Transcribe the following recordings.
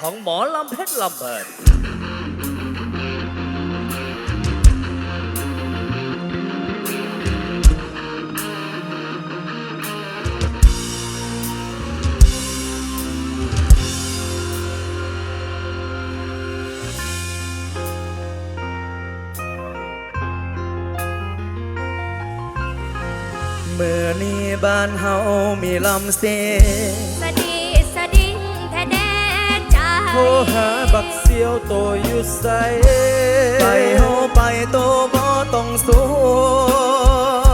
ของหมอลำเพชรลำเพลินเมื่อนี้บ้านเฮามีลำเสสะดีส โทรหาบักเสียวโตอยู่ใสไปเฮาไปโตบ่ต้องสู้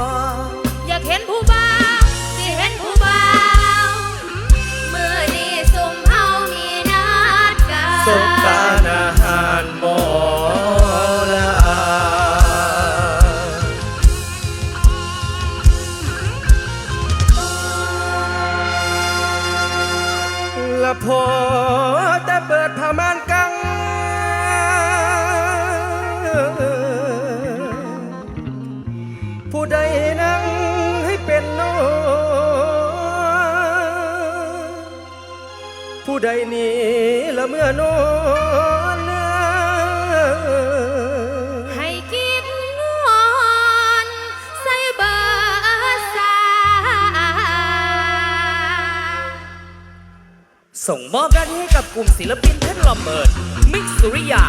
กลุ่มศิลปินเพชรลำเพลิด มิกซ์สุริยา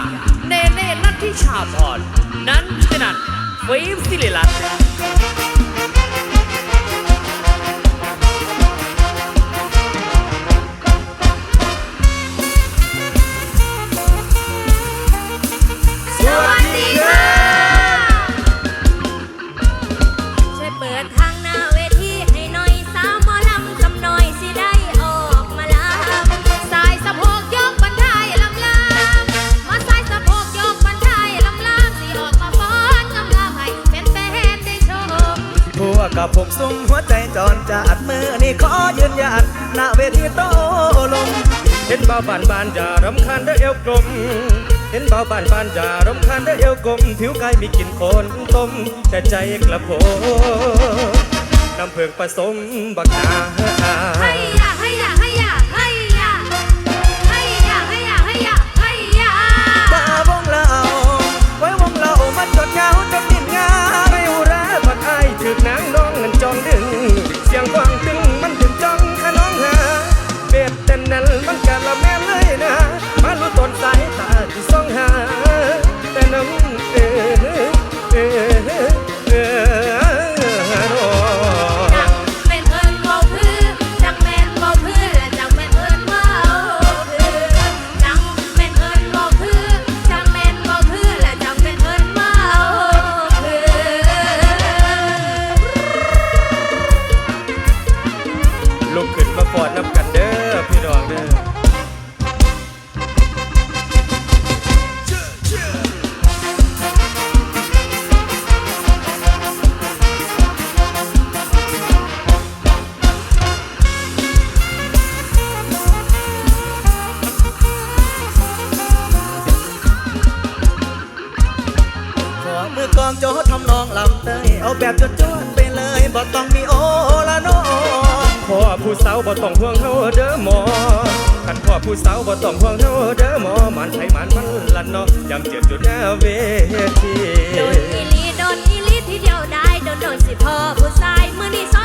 เนเน่นัทธิชาพร นันชนันฟิล์มศิริลัตน์สาวบานบานอย่ารำคาญเด้อเอวกลม เห็นบ่าวบานบานอย่ารำคาญเด้อเอวกลม ผิวกายมีกลิ่นโคลนต้ม แต่ใจกระโผน้ำเพิงผสมบักนาให้ยาให้ยาให้ยาให้ยาให้ยาให้ยาให้ยาให้ยาตาวงเราไว้วงเรามันจดเงาจนดินงาไม่หูแร้บัดอายถึกนา ลุกขึ้นมาฟอดน้ำกันเด้อพี่น้องเด้อขอมือกองโจทำนองลำเตยเอาแบบจดจวนไปเลยบ่ต้องาวบ่ต้องห่วงเฮาเด้อหมอคันพ่อผู้สาวบ่ต้องห่วงเฮาเด้อหมอมันไผมันมันลันเนาะยามเจ็บจุดหน้าเวทีโดนอีลีโดนอีลีที่เดียวได้โดนโดนสิพ่อผู้ชายมือนี้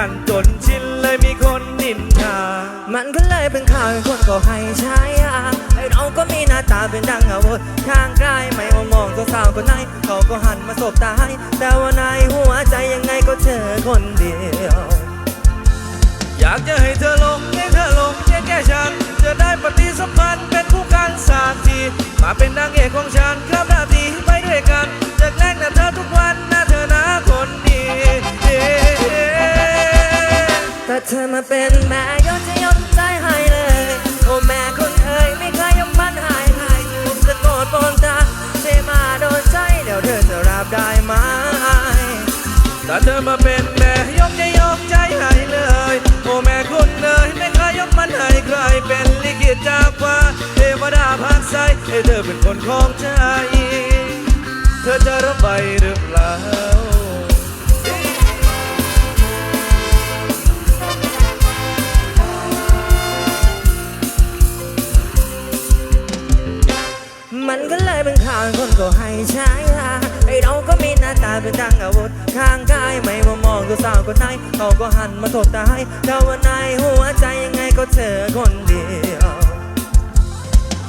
กันจนชินเลยมีคนนินทา มันก็เลยเป็นข่าวให้คนก็ให้ใช้อะไอเราก็มีหน้าตาเป็นดังอาวุธข้างกายไม่มามองสาวคนไหนเขาก็หันมาสบตาให้แต่ว่าในหัวใจยังไงก็เธอคนเดียว อยากจะให้เธอลงให้เธอลงเพียงแค่ฉันจะได้ปฏิสัมพันธ์เป็นคู่กันสักทีมาเป็นนางเอกของฉันครับหน้าที่ไปด้วยกันจะแกล้งหน้าเธอทุกวัน เธอมาเป็นแม่ยกจะยกใจให้เลย โอ้แม่คนเอ๋ยไม่เคยยกมันให้ใครถูกสะกดบนตาเซมาโดนใจเดี๋ยวเธอจะรับได้ไหมถ้าเธอมาเป็นแม่ยกจะยกใจให้เลย โอ้แม่คุณเลยไม่เคยยกมันให้ใครเป็นลิขิตจากฟ้าเทวดาพักใสให้เธอเป็นคนของใจ เธอจะรับไปหรือ เขาก็หันมาถกตาให้แต่ว่าในหัวใจยังไงก็เธอคนเดียว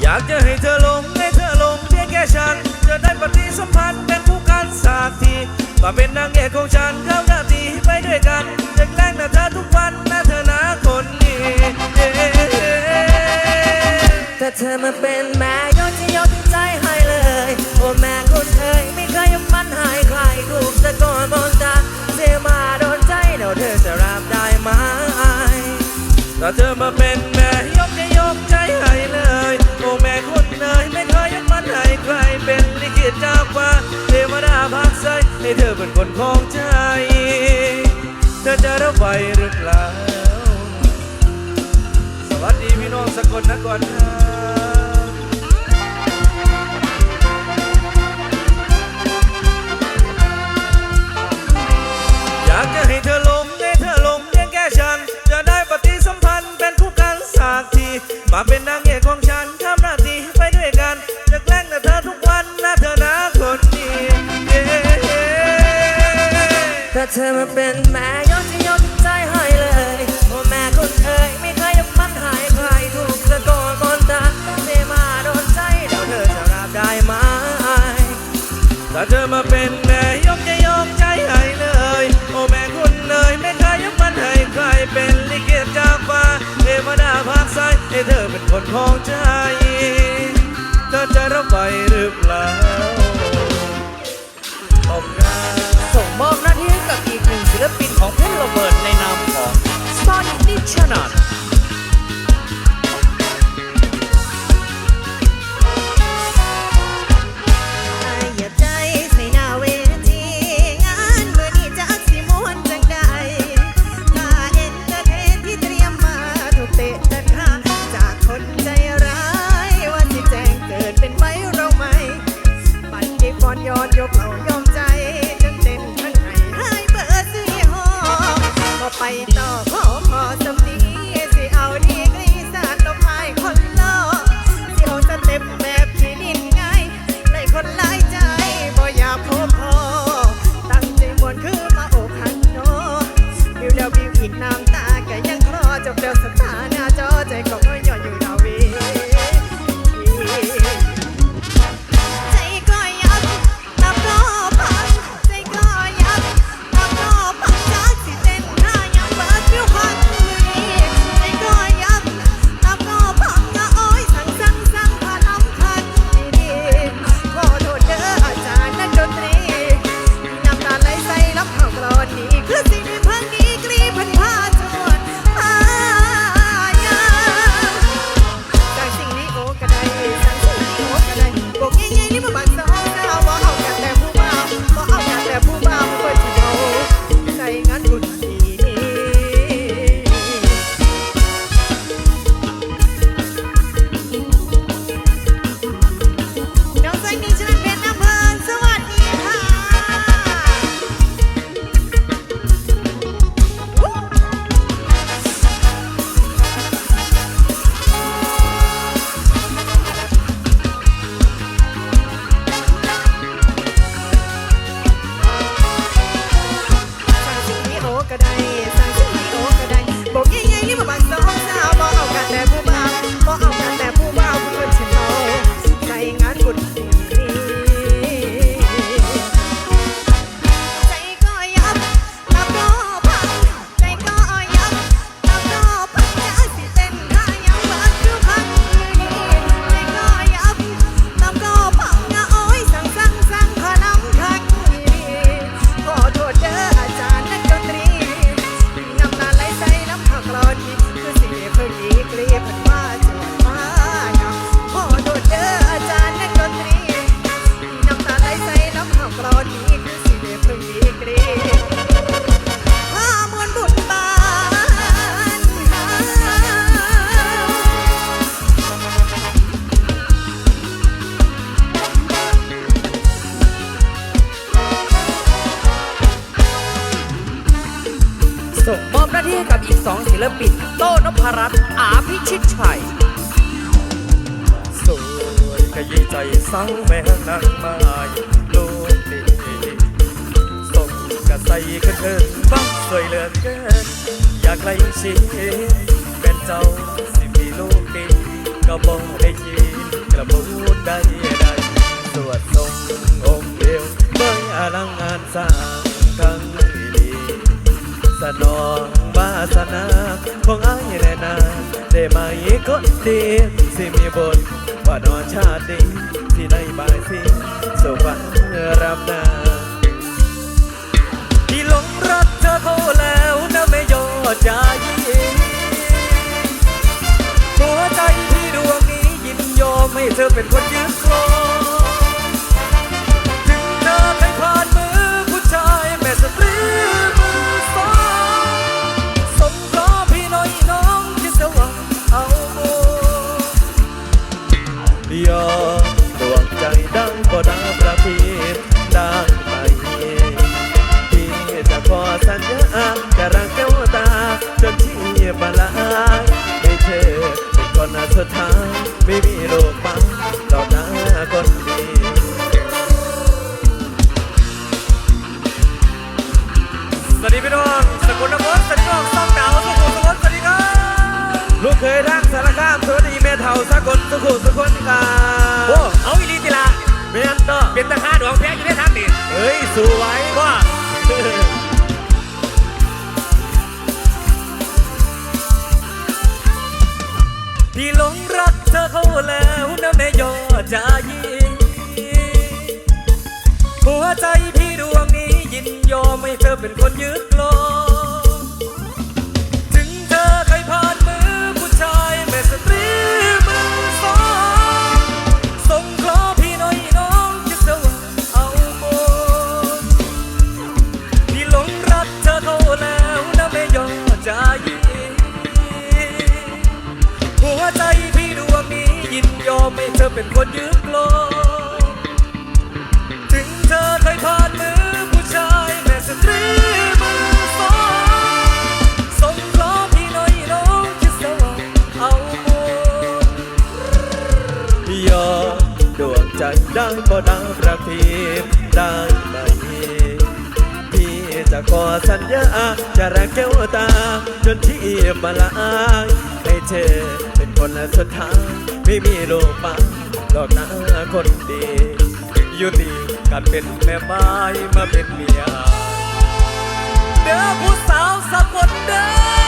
อยากจะให้เธอลงให้เธอลงเพียงแค่ฉัน จะได้ปฏิสัมพันธ์เป็นคู่กันสักทีมาเป็นนางเอกของฉันเข้าหน้าทีไปด้วยกันจะแกล้งหน้าเธอทุกวันนะเธอนะคนดีแต่เธอมาเป็นแม่ยกจะยกใจให้เลย โอ้แม่คุณเอ๋ยไม่เคยยกมันให้ใครถูกสะกดบน เธอจะรับได้ไหมถ้าเธอมาเป็นแม่ยกจะยกใจให้เลย โอ้แม่คนเอ๋ยไม่เคยยกมันให้ใครเป็นลิขิตจากฟ้าเทวดาพักใสให้เธอเป็นคนของใจ เธอจะรับไหวหรือเปล่า สวัสดีพี่น้องสกลนครครับ มาเป็นนางเอกของฉันทำหน้าที่ไปด้วยกัน จะแกล้งแต่เธอทุกวันนะเธอนะคนดีเย้ถ้าเธอมาเป็นแม่ เธอเป็นคนของใจ เธอจะรับไหวหรือเปล่าขอบคุณส่งมอบหน้าที่ให้กับอีกหนึ่งศิลปินของเพชรโรเบิร์ตในนามของซอ บูดได้ได้สวดทรงองค์เดียวเมื่อลังงานสร้างครั้งดีสนองวาสนาของไอ้ายแน่นาได้ไหมคนดีสิมีบทว่านอนชาตินี้ที่ในบายสิสวรรค์รับนาที่หลงรักเธอเขาแล้วนะไม่ยอใจหัวใจที่ดวงนี้ ยอมให้เธอเป็นคนยึดครองถึงเธอเคยผ่านมือผู้ชายแม่สตรีมือสองสมรอพี่น้อยน้องที่สว่างเอาโมยอมดวงใจดังก็ดังประพีดั สกุลสุขุมสุขนครับโอ้เอาอีลีติละแม่นต่อเป็นตาห้าดวงแพ้อยู่ในทางนี่เฮ้ยสวยว่าพี่หลงรักเธอเขาแล้วนะแม่ยอดจายีหัวใจพี่ดวงนี้ยินยอมให้เธอเป็นคนยึดโล คนยึดโลถึงเธอเคยผ่านมือผู้ชายแม่สตรีมือสองสงเคราะห์พี่น้อยน้องคิดสว่างเอาหมดยอมดวงใจได้ก็ดังประทีปได้ไหมพี่จะขอสัญญาจะรักแก้วตา จนที่มาลายให้เธอเป็นคนสุดท้ายไม่มีโลกปัง หลอกหน้าคนดียุติการเป็นแม่ไม้มาเป็นเมียเด้อผู้สาวสะกดเด้อ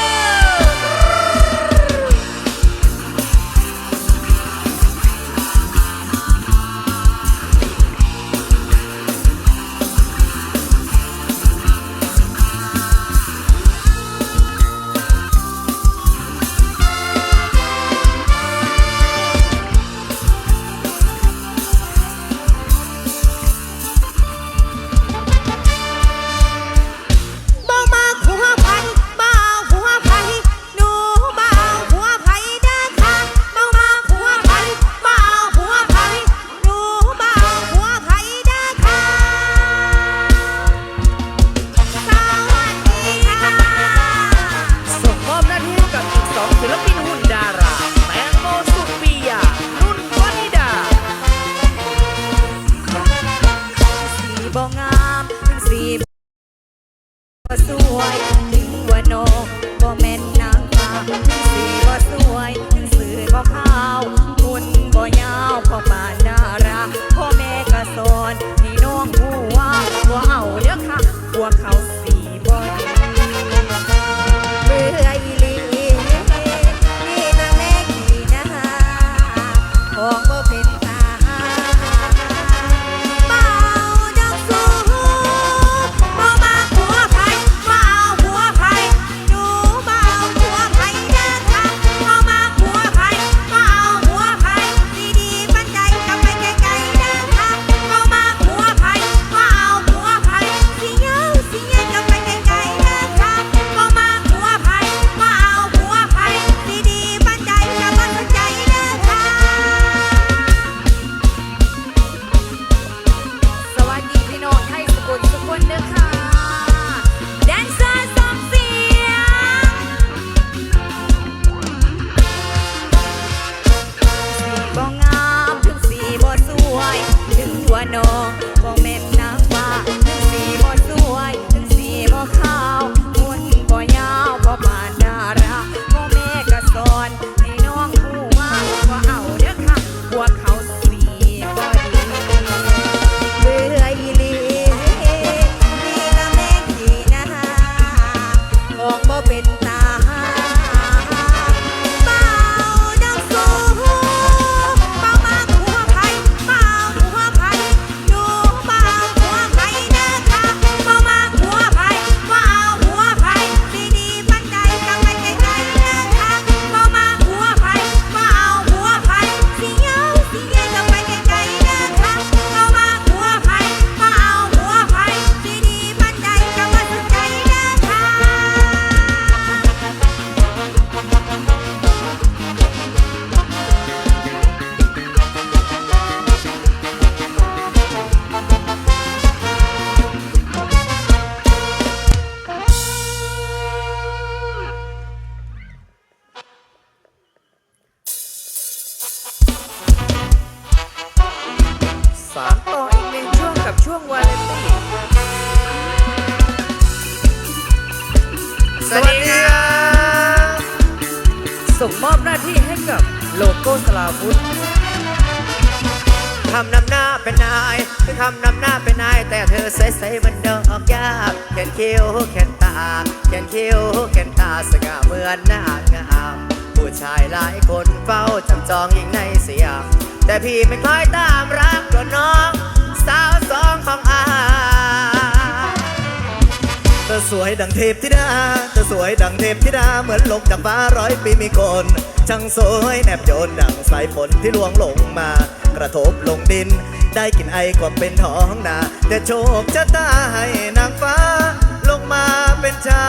我 คิ้วแขนตาสง่าเหมือนนางงามผู้ชายหลายคนเฝ้าจับจองยิ่งในสยามแต่พี่ไม่คอยตามรักตัวน้อง สาวสองของอาเธอสวยดังเทพธิดาเธอสวยดังเทพธิดาเหมือนลงจากฟ้าร้อยปีมีคนช่างสวยแนบโยนดังสายฝนที่ลวงลงมา กระทบลงดิน ได้กลินไอความเป็นท้องนาแต่โชคชะตาให้นางฟ้า เป็นชา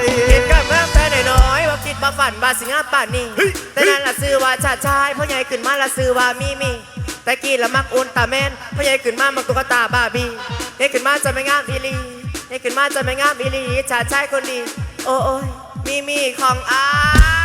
ยเห็นกับแม่แต่น้อยๆว่าคิดมาฝันบาสิงาป่านนี้ แต่นั้นละซื้อว่าชาติชายพ่อใหญ่ขึ้นมาละซื้อว่ามีมีแต่กี้ละมักอุลตร้าแมนพ่อใหญ่ขึ้นมามักตุ๊กตาบาร์บี้เฮ้ขึ้นมาจะไม่งามอีหลีเฮ้ขึ้นมาจะไม่งามอีหลีชาติชายคนดี โอ้ยมีมีของอา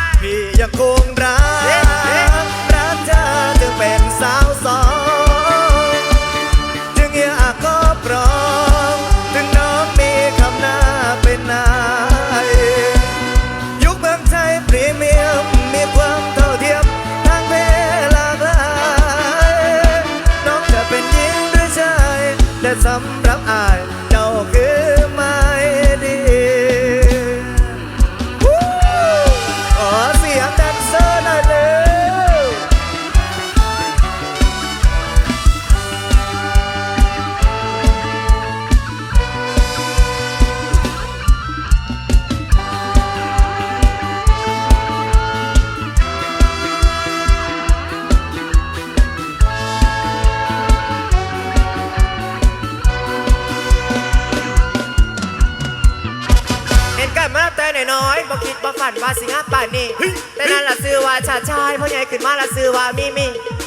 คิดบ่ฝันว่าสิงาป่านนี้แต่นั้นละซื้อว่าชาติชายพ่อใหญ่ขึ้นมาละซื้อว่ามีมี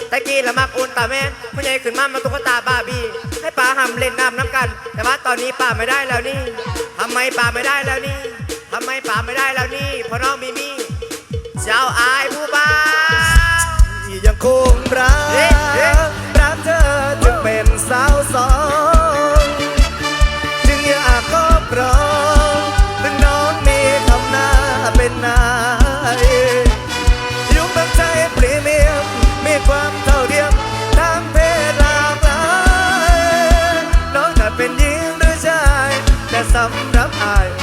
แต่กี้ละมักอุลตร้าแมนพ่อใหญ่ขึ้นมามาตุ๊กตาบาร์บี้ให้ป้าหำเล่นน้ำน้ำกัน แต่ว่าตอนนี้ป้าไม่ได้แล้วนี่ทำไมป้าไม่ได้แล้วนี่ทำไมป้าไม่ได้แล้วนี่เพราะน้องมีมีเจ้าอายผู้บ้าวที่ยังคงรักเอ๊ะเอ๊ะรักเธอจึงเป็นสาวสองจึง สำหรับอาย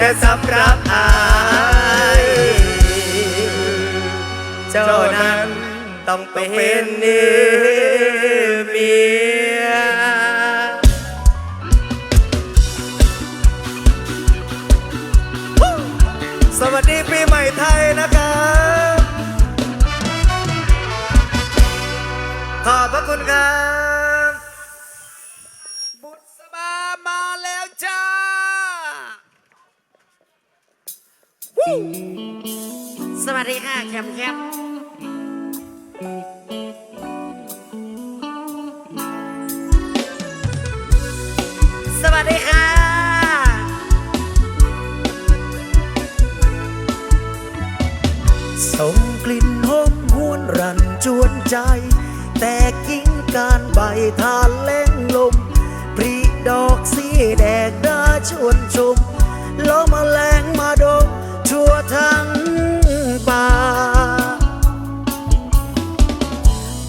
แต่สำหรับอายเจ้านั้นต้องเป็นนิมี แดงน่าชวนชมล้อมาแรงมาดมทั่วทั้งป่า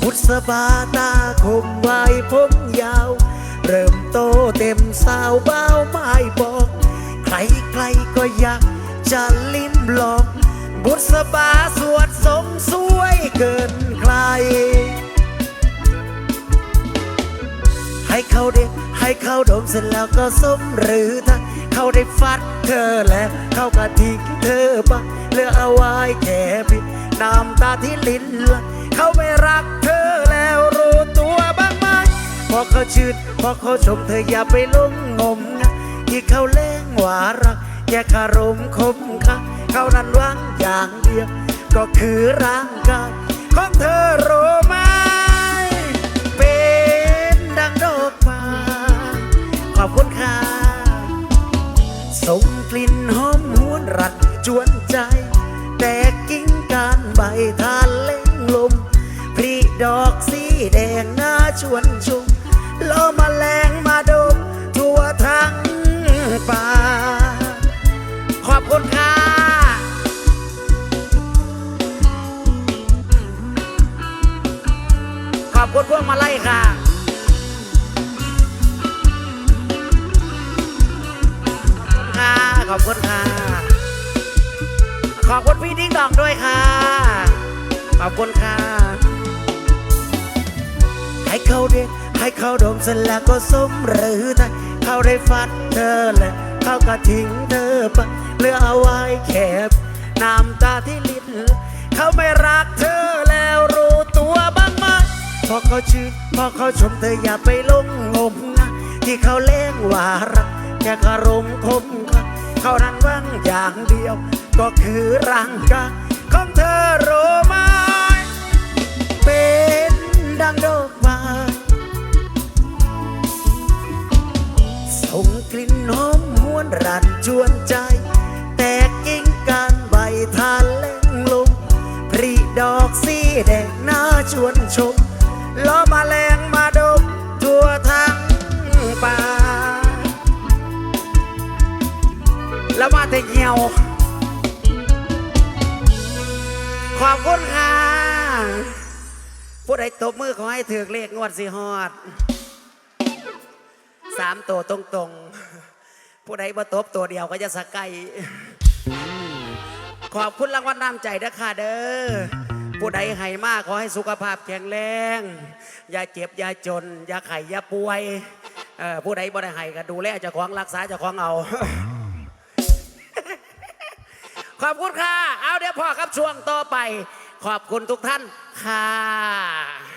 บุษบาตาคมไว้ผมยาว เริ่มโตเต็มสาวเบ้าไม่บอก ใครใครก็อยากจะลิ้มลองบุษบาสวดสมสวยเกินใคร ให้เขาได้ ให้เขาดมเสร็จแล้วก็สมหรือถ้าเขาได้ฟัดเธอแล้วเขาก็ทิ้งเธอไปเหลือเอาไว้แค่พิษน้ำตาที่ลิ้นไหลเขาไม่รักเธอแล้วรู้ตัวบ้างไหมพอเขาชื่นพอเขาชมเธออย่าไปหลงงมงาที่เขาเล่งหวารักแค่คารมคมค่ะเขานั้นหวังอย่างเดียว ก็คือร่างกายของเธอรู้ ส่งกลิ่นหอมหวนรัดจวนใจ แต่กิ่งการใบทานเล่งลมพรีดอกสีแดงหน้าชวนชุมล้อมาแรงมาดมทั่วทั้งป่า ขอบคุณค่ะขอบคุณพวกมาไล่ค่ะ ขอบคุณค่ะ ขอบคุณพี่ดิ้งดองด้วยค่ะ ขอบคุณค่ะ ให้เขาเด็กให้เขาดมเสร็จแล้วก็สมหรือไทยเขาได้ฟัดเธอเลยเขาก็ทิ้งเธอไปเหลือเอาไว้แค่น้ำตาที่ลิ้นเขาไม่รักเธอแล้วรู้ตัวบ้างไหมพอเขาชื่นพอเขาชมเธออย่าไปหลงงมงายที่เขาเล่งว่ารักแค่คารมคมค่ะ เขานั้นว่างอย่างเดียว ก็คือร่างกายของเธอรู้ไหมเป็นดังดอกไม้ส่งกลิ่นหอมหวนรันจวนใจ แต่กิ่งการใบทานเล่งลมพรีดอกสีแดงหน้าชวนชมล้อมาแรงมาดมทั่วทั้งป่า แล้วมาแต่เหี่ยว ขอบคุณค่ะผู้ใดตบมือขอให้ถือเลขงวดสิฮอดสามตัวตรงๆ ผู้ใดบ่ตบตัวเดียวก็จะสะไกยขอบคุณรางวัลน้ำใจนะค่ะเด้อผู้ใดให้มากขอให้สุขภาพแข็งแรง อย่าเจ็บ อย่าจน อย่าไข่อย่าป่วยผู้ใดบ่ได้ให้ก็ดูแลเจ้าของรักษาเจ้าของเอา ขอบคุณค่ะ เอาเดี๋ยวพอครับช่วงต่อไป ขอบคุณทุกท่านค่ะ